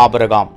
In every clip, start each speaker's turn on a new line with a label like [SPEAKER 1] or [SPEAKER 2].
[SPEAKER 1] ஆபரகாம்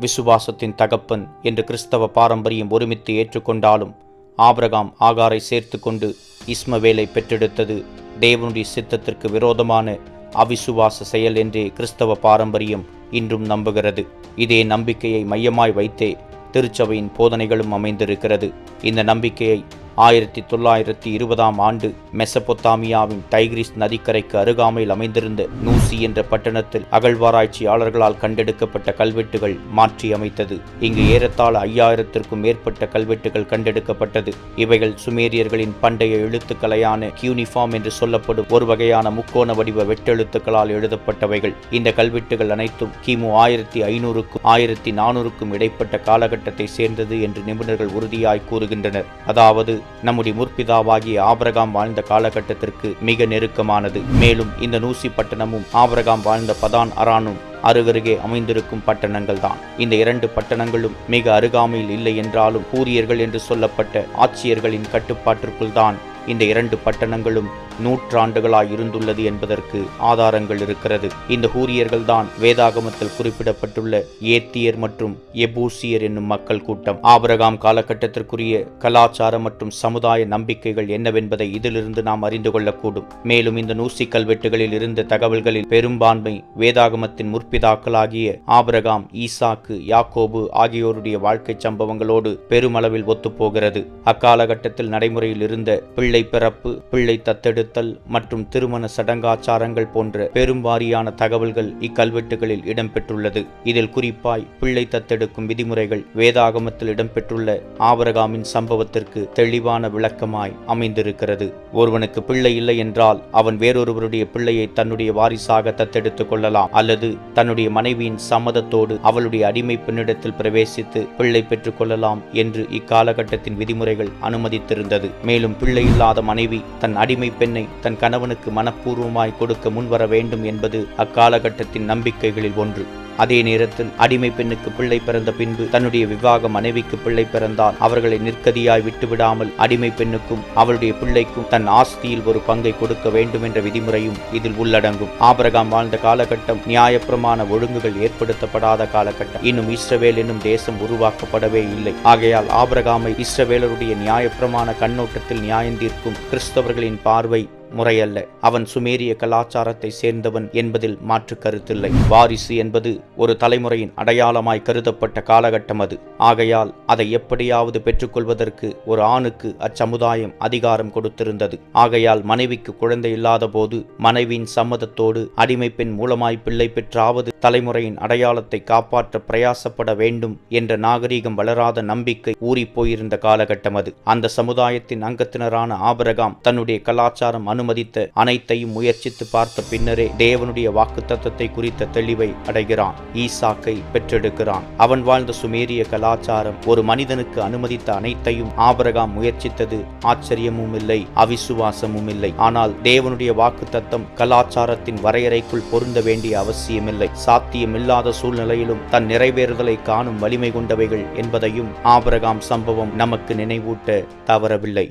[SPEAKER 1] விசுவாசத்தின் தகப்பன் என்று கிறிஸ்தவ பாரம்பரியம் ஒருமித்து ஏற்றுக்கொண்டாலும் ஆபரகாம் ஆகாரை சேர்த்து கொண்டு இஸ்மவேலை பெற்றெடுத்தது தேவனுடைய சித்தத்திற்கு விரோதமான அவிசுவாச செயல் என்றே கிறிஸ்தவ பாரம்பரியம் இன்றும் நம்புகிறது. இதே நம்பிக்கையை மையமாய் வைத்தே திருச்சபையின் போதனைகளும் அமைந்திருக்கிறது. இந்த நம்பிக்கையை ஆயிரத்தி தொள்ளாயிரத்தி இருபதாம் ஆண்டு மெசபொத்தாமியாவின் டைக்ரிஸ் நதிக்கரைக்கு அருகாமையில் அமைந்திருந்த நூசி என்ற பட்டணத்தில் அகழ்வாராய்ச்சியாளர்களால் கண்டெடுக்கப்பட்ட கல்வெட்டுகள் மாற்றி அமைத்தது. இங்கு ஏறத்தாழ ஐயாயிரத்திற்கும் மேற்பட்ட கல்வெட்டுகள் கண்டெடுக்கப்பட்டது. இவைகள் சுமேரியர்களின் பண்டைய எழுத்துக்களையான கியூனிஃபார்ம் என்று சொல்லப்படும் ஒரு வகையான முக்கோண வடிவ வெட்டெழுத்துக்களால் எழுதப்பட்டவைகள். இந்த கல்வெட்டுகள் அனைத்தும் கிமு ஆயிரத்தி ஐநூறுக்கும் ஆயிரத்தி நானூறுக்கும் இடைப்பட்ட காலகட்டத்தை சேர்ந்தது என்று நிபுணர்கள் உறுதியாய் கூறுகின்றனர். அதாவது நம்முடைய முற்பிதாவாகிய ஆபரகாம் வாழ்ந்த காலகட்டத்திற்கு மிக நெருக்கமானது. மேலும் இந்த நூசி பட்டணமும் ஆபரகாம் வாழ்ந்த பதான் அரானும் அருகருகே அமைந்திருக்கும் பட்டணங்கள் தான் இந்த இரண்டு பட்டணங்களும் மிக அருகாமையில் இல்லை என்றாலும் கூரியர்கள் என்று சொல்லப்பட்ட ஆட்சியர்களின் கட்டுப்பாட்டிற்குள் தான் இந்த இரண்டு பட்டணங்களும் நூற்றாண்டுகளாய் இருந்துள்ளது என்பதற்கு ஆதாரங்கள் இருக்கிறது. இந்த ஹூரியர்கள் தான் வேதாகமத்தில் குறிப்பிடப்பட்டுள்ள ஏத்தியர் மற்றும் எபூசியர் என்னும் மக்கள் கூட்டம். ஆபிரகாம் காலகட்டத்திற்குரிய கலாச்சார மற்றும் சமுதாய நம்பிக்கைகள் என்னவென்பதை இதிலிருந்து நாம் அறிந்து கொள்ளக்கூடும். மேலும் இந்த நூசி கல்வெட்டுகளில் இருந்த தகவல்களில் பெரும்பான்மை வேதாகமத்தின் முற்பிதாக்களாகிய ஆபிரகாம் ஈசாக்கு யாக்கோபு ஆகியோருடைய வாழ்க்கை சம்பவங்களோடு பெருமளவில் ஒத்துப்போகிறது. அக்காலகட்டத்தில் நடைமுறையில் இருந்த பிள்ளை பிறப்பு பிள்ளை செலுத்தல் மற்றும் திருமண சடங்காச்சாரங்கள் போன்ற பெரும்பாரியான தகவல்கள் இக்கல்வெட்டுகளில் இடம்பெற்றுள்ளது. இதில் குறிப்பாய் பிள்ளை தத்தெடுக்கும் விதிமுறைகள் வேதாகமத்தில் இடம்பெற்றுள்ள ஆபரகாமின் சம்பவத்திற்கு தெளிவான விளக்கமாய் அமைந்திருக்கிறது. ஒருவனுக்கு பிள்ளை இல்லை என்றால் அவன் வேறொருவருடைய பிள்ளையை தன்னுடைய வாரிசாக தத்தெடுத்துக் கொள்ளலாம் அல்லது தன்னுடைய மனைவியின் சம்மதத்தோடு அவளுடைய அடிமை பெண்ணிடத்தில் பிரவேசித்து பிள்ளை பெற்றுக் கொள்ளலாம் என்று இக்காலகட்டத்தின் விதிமுறைகள் அனுமதித்திருந்தது. மேலும் பிள்ளை இல்லாத மனைவி தன் அடிமை பெண் பெண்ணை தன் கணவனுக்கு மனப்பூர்வமாய் கொடுக்க முன்வர வேண்டும் என்பது அக்காலகட்டத்தின் நம்பிக்கைகளில் ஒன்று. அதே நேரத்தில் அடிமை பெண்ணுக்கு பிள்ளை பிறந்த பின்பு தன்னுடைய விவாக மனைவிக்கு பிள்ளை பிறந்தால் அவர்களை நிற்கதியாய் விட்டுவிடாமல் அடிமை பெண்ணுக்கும் அவளுடைய பிள்ளைக்கும் தன் ஆஸ்தியில் ஒரு பங்கை கொடுக்க வேண்டும் என்ற விதிமுறையும் இதில் உள்ளடங்கும். ஆபரகாம் வாழ்ந்த காலகட்டம் நியாயப்பிரமான ஒழுங்குகள் ஏற்படுத்தப்படாத காலகட்டம். இன்னும் இஸ்ரவேல் என்னும் தேசம் உருவாக்கப்படவே இல்லை. ஆகையால் ஆபரகாமை இஸ்ரவேலருடைய நியாயப்பிரமான கண்ணோட்டத்தில் நியாயந்தீர்க்கும் கிறிஸ்தவர்களின் பார்வை முறையல்ல. அவன் சுமேரிய கலாச்சாரத்தை சேர்ந்தவன் என்பதில் மாற்று கருத்தில்லை. வாரிசு என்பது ஒரு தலைமுறையின் அடையாளமாய் கருதப்பட்ட காலகட்டம் அது. ஆகையால் அதை எப்படியாவது பெற்றுக்கொள்வதற்கு ஒரு ஆணுக்கு அச்சமுதாயம் அதிகாரம் கொடுத்திருந்தது. ஆகையால் மனைவிக்கு குழந்தை இல்லாத போது மனைவியின் சம்மதத்தோடு அடிமை பெண் மூலமாய் பிள்ளை பெற்றாவது தலைமுறையின் அடையாளத்தை காப்பாற்ற பிரயாசப்பட வேண்டும் என்ற நாகரீகம் வளராத நம்பிக்கை ஊறிப்போயிருந்த காலகட்டம் அது. அந்த சமுதாயத்தின் அங்கத்தினரான ஆபரகாம் தன்னுடைய கலாச்சாரம் அனுமதித்த அனைத்தையும் முயற்சித்து பார்த்த பின்னரே தேவனுடைய வாக்குத்தத்தத்தை குறித்த தெளிவை அடைகிறான். ஈசாக்கை பெற்றெடுக்கிறான். அவன் வாழ்ந்த சுமேரிய கலாச்சாரம் ஒரு மனிதனுக்கு அனுமதித்த அனைத்தையும் ஆபரகாம் முயற்சித்தது. ஆச்சரியமும் இல்லை அவிசுவாசமும் இல்லை. ஆனால் தேவனுடைய வாக்குத்தத்தம் கலாச்சாரத்தின் வரையறைக்குள் பொருந்த வேண்டிய அவசியமில்லை. சாத்தியமில்லாத சூழ்நிலையிலும் தன் நிறைவேறுதலை காணும் வலிமை கொண்டவைகள் என்பதையும் ஆபரகாம் சம்பவம் நமக்கு நினைவூட்ட தவறவில்லை.